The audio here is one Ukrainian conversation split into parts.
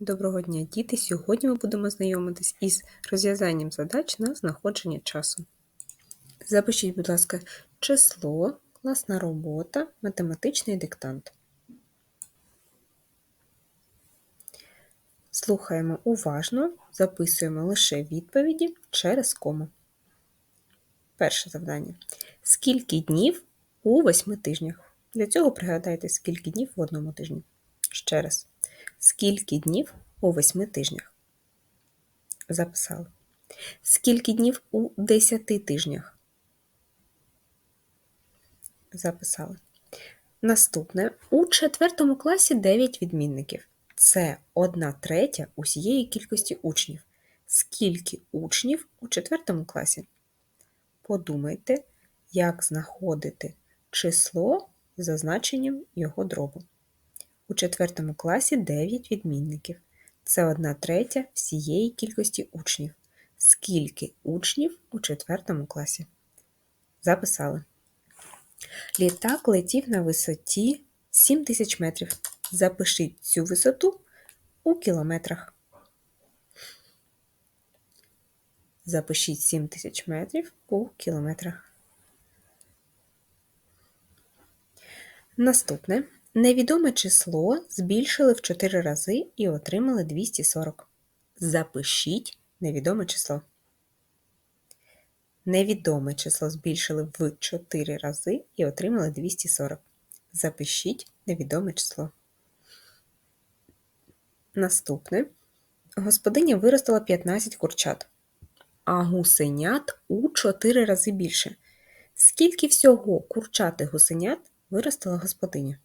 Доброго дня, діти! Сьогодні ми будемо знайомитись із розв'язанням задач на знаходження часу. Запишіть, будь ласка, число, класна робота, математичний диктант. Слухаємо уважно, записуємо лише відповіді через кому. Перше завдання. Скільки днів у восьми тижнях? Для цього пригадайте, скільки днів в одному тижні. Ще раз. Скільки днів у восьми тижнях? Записали. Скільки днів у десяти тижнях? Записали. Наступне. У четвертому класі 9 відмінників. Це одна третя усієї кількості учнів. Скільки учнів у четвертому класі? Подумайте, як знаходити число за значенням його дробу. У четвертому класі 9 відмінників. Це одна третя всієї кількості учнів. Скільки учнів у четвертому класі? Записали. Літак летів на висоті 7 тисяч метрів. Запишіть цю висоту у кілометрах. Запишіть 7 тисяч метрів у кілометрах. Наступне. Невідоме число збільшили в 4 рази і отримали 240. Запишіть невідоме число. Невідоме число збільшили в 4 рази і отримали 240. Запишіть невідоме число. Наступне. Господиня виростила 15 курчат, а гусенят у 4 рази більше. Скільки всього курчат і гусенят виростила господиня?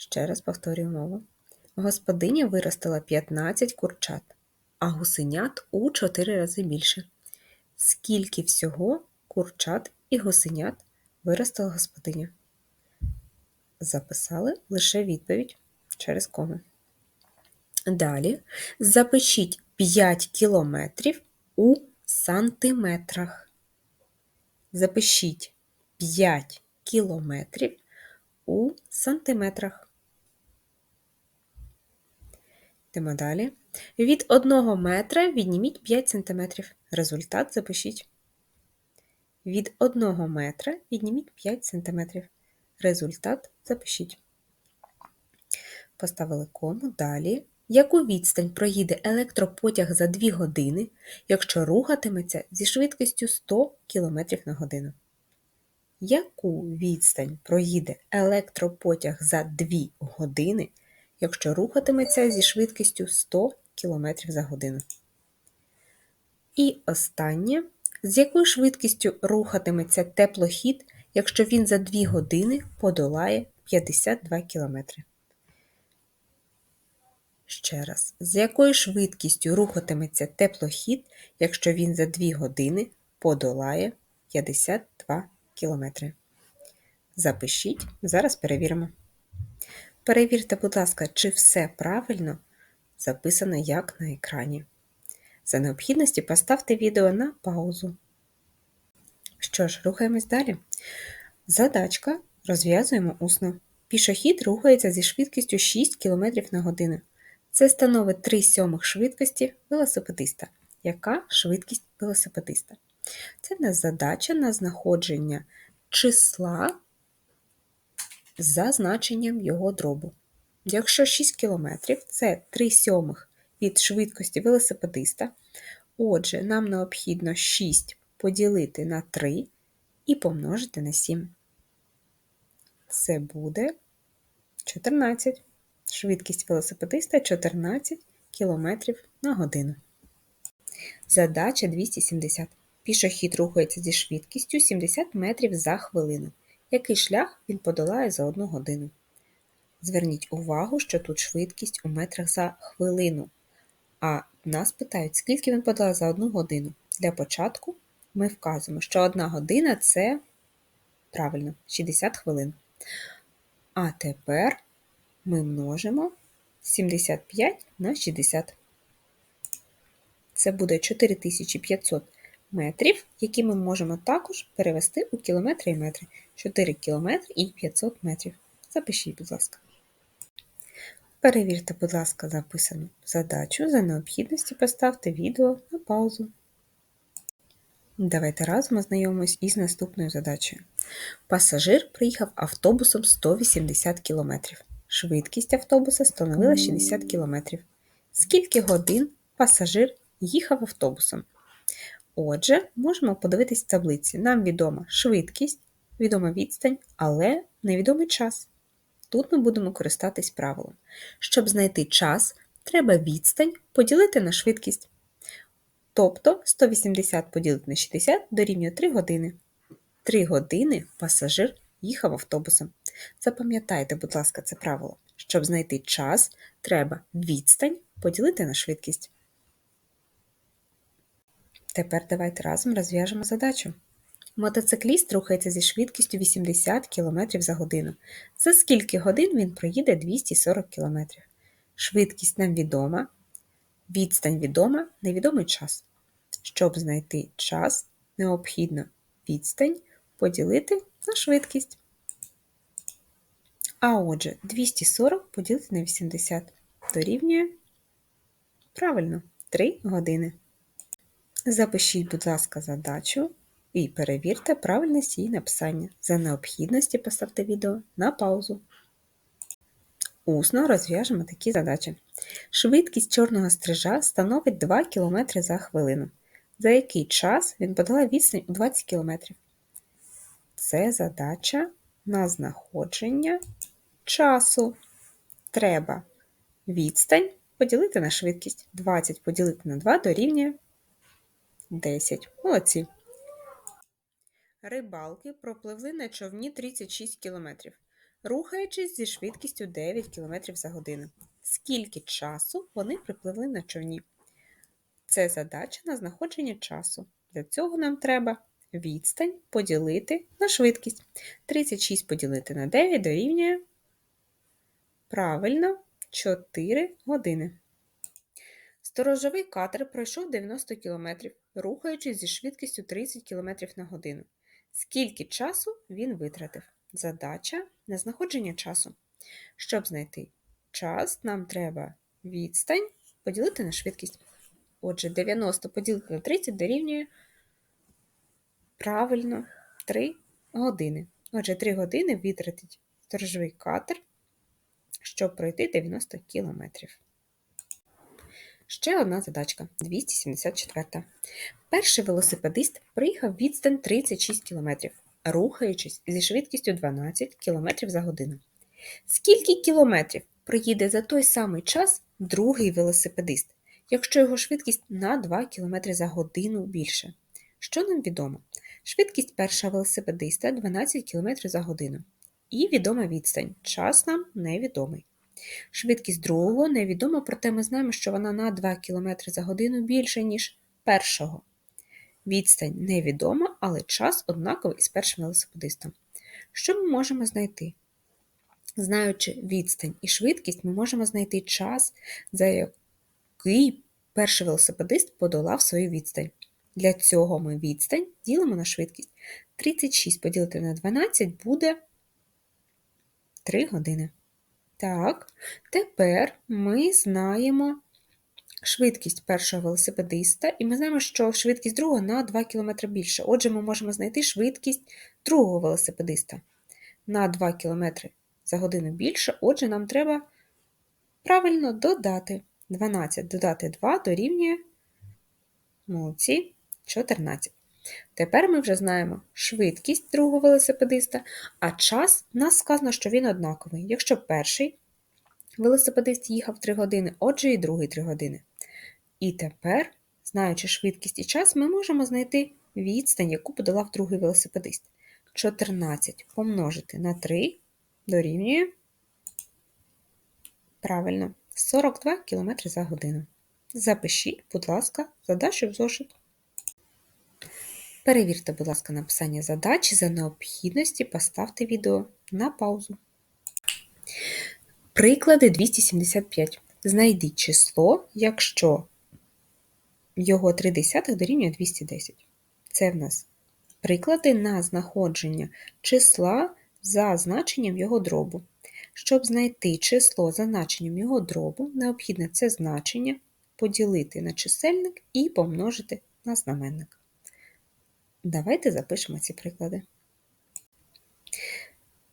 Ще раз повторюю мову. Господиня виростила 15 курчат, а гусенят у 4 рази більше. Скільки всього курчат і гусенят виростила господиня? Записали лише відповідь через кому. Далі запишіть 5 кілометрів у сантиметрах. Запишіть 5 кілометрів у сантиметрах. Йдемо далі. Від 1 метра відніміть 5 см. Результат запишіть. Від 1 метра відніміть 5 см. Результат запишіть. Поставили кому. Далі. Яку відстань проїде електропотяг за 2 години, якщо рухатиметься зі швидкістю 100 км на годину? Яку відстань проїде електропотяг за 2 години, якщо рухатиметься зі швидкістю 100 км за годину. І останнє, з якою швидкістю рухатиметься теплохід, якщо він за 2 години подолає 52 км. Ще раз, з якою швидкістю рухатиметься теплохід, якщо він за 2 години подолає 52 км. Запишіть, зараз перевіримо. Перевірте, будь ласка, чи все правильно записано як на екрані. За необхідності поставте відео на паузу. Що ж, рухаємось далі. Задачка розв'язуємо усно. Пішохід рухається зі швидкістю 6 км на годину. Це становить 3 сьомих швидкості велосипедиста. Яка швидкість велосипедиста? Це в нас задача на знаходження числа за значенням його дробу. Якщо 6 км це 3 сьомих від швидкості велосипедиста, отже, нам необхідно 6 поділити на 3 і помножити на 7. Це буде 14. Швидкість велосипедиста 14 км на годину. Задача 270. Пішохід рухається зі швидкістю 70 метрів за хвилину який шлях він подолає за одну годину. Зверніть увагу, що тут швидкість у метрах за хвилину. А нас питають, скільки він подолає за одну годину. Для початку ми вказуємо, що одна година це правильно 60 хвилин. А тепер ми множимо 75 на 60. Це буде 4500 метрів, які ми можемо також перевести у кілометри і метри. 4 кілометри і 500 метрів. Запишіть, будь ласка. Перевірте, будь ласка, записану задачу. За необхідності поставте відео на паузу. Давайте разом ознайомимось із наступною задачею. Пасажир приїхав автобусом 180 км. Швидкість автобуса становила 60 км. Скільки годин пасажир їхав автобусом? Отже, можемо подивитись таблиці. Нам відома швидкість, відома відстань, але невідомий час. Тут ми будемо користатись правилом. Щоб знайти час, треба відстань поділити на швидкість. Тобто 180 поділити на 60 дорівнює 3 години. 3 години пасажир їхав автобусом. Запам'ятайте, будь ласка, це правило. Щоб знайти час, треба відстань поділити на швидкість. Тепер давайте разом розв'яжемо задачу. Мотоцикліст рухається зі швидкістю 80 км за годину. За скільки годин він проїде 240 км? Швидкість нам відома, відстань відома, невідомий час. Щоб знайти час, необхідно відстань поділити на швидкість. А отже, 240 поділити на 80 дорівнює правильно 3 години. Запишіть, будь ласка, задачу і перевірте правильність її написання. За необхідності поставте відео на паузу. Усно розв'яжемо такі задачі. Швидкість чорного стрижа становить 2 км за хвилину. За який час він подолав відстань у 20 км? Це задача на знаходження часу. Треба відстань поділити на швидкість. 20 поділити на 2 дорівнює 10. Молодці. Рибалки пропливли на човні 36 км, рухаючись зі швидкістю 9 км за годину. Скільки часу вони припливли на човні? Це задача на знаходження часу. Для цього нам треба відстань поділити на швидкість. 36 поділити на 9 дорівнює правильно 4 години. Сторожовий катер пройшов 90 км, рухаючись зі швидкістю 30 км на годину. Скільки часу він витратив? Задача на знаходження часу. Щоб знайти час, нам треба відстань поділити на швидкість. Отже, 90 поділити на 30 дорівнює правильно 3 години. Отже, 3 години витратить сторожовий катер, щоб пройти 90 кілометрів. Ще одна задачка 274. Перший велосипедист приїхав відстань 36 км, рухаючись зі швидкістю 12 км за годину. Скільки кілометрів проїде за той самий час другий велосипедист, якщо його швидкість на 2 км за годину більше? Що нам відомо? Швидкість першого велосипедиста 12 км за годину. І відома відстань. Час нам невідомий. Швидкість другого невідома, проте ми знаємо, що вона на 2 км за годину більше, ніж першого. Відстань невідома, але час однаковий із першим велосипедистом. Що ми можемо знайти? Знаючи відстань і швидкість, ми можемо знайти час, за який перший велосипедист подолав свою відстань. Для цього ми відстань ділимо на швидкість. 36 поділити на 12 буде 3 години. Так, тепер ми знаємо швидкість першого велосипедиста, і ми знаємо, що швидкість другого на 2 км більше. Отже, ми можемо знайти швидкість другого велосипедиста на 2 км за годину більше. Отже, нам треба правильно додати 12 додати 2 дорівнює молодці 14. Тепер ми вже знаємо швидкість другого велосипедиста, а час нас сказано, що він однаковий. Якщо перший велосипедист їхав 3 години, отже, і другий 3 години. І тепер, знаючи швидкість і час, ми можемо знайти відстань, яку подолав другий велосипедист. 14 помножити на 3 дорівнює правильно 42 км за годину. Запишіть, будь ласка, задачу в зошит. Перевірте, будь ласка, написання задачі за необхідності поставте відео на паузу. Приклади 275. Знайдіть число, якщо його 3 десятих дорівнює 210. Це в нас приклади на знаходження числа за значенням його дробу. Щоб знайти число за значенням його дробу, необхідно це значення поділити на чисельник і помножити на знаменник. Давайте запишемо ці приклади.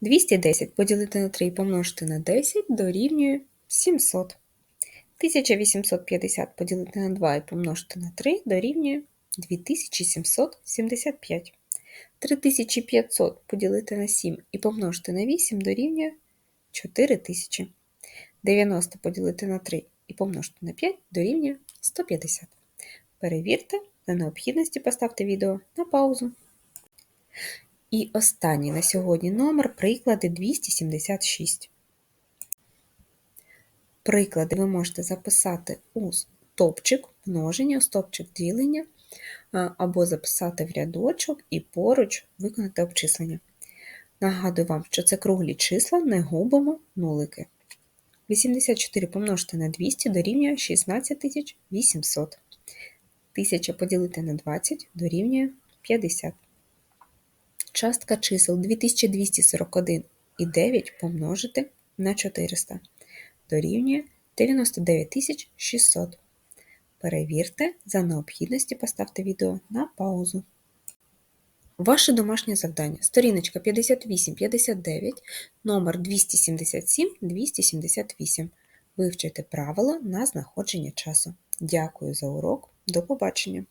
210 поділити на 3 і помножити на 10 дорівнює 700. 1850 поділити на 2 і помножити на 3 дорівнює 2775. 3500 поділити на 7 і помножити на 8 дорівнює 4000. 90 поділити на 3 і помножити на 5 дорівнює 150. Перевірте, за необхідності поставте відео на паузу. І останній на сьогодні номер приклади 276. Приклади ви можете записати у стовпчик множення, у стовпчик ділення, або записати в рядочок і поруч виконати обчислення. Нагадую вам, що це круглі числа, не губимо нулики. 84 помножити на 200 дорівнює 16800. 1000 поділити на 20 дорівнює 50. Частка чисел 2241 і 9 помножити на 400 дорівнює 99600. Перевірте, за необхідності поставте відео на паузу. Ваше домашнє завдання. Сторіночка 58-59, номер 277-278. Вивчайте правила на знаходження часу. Дякую за урок. До побачення!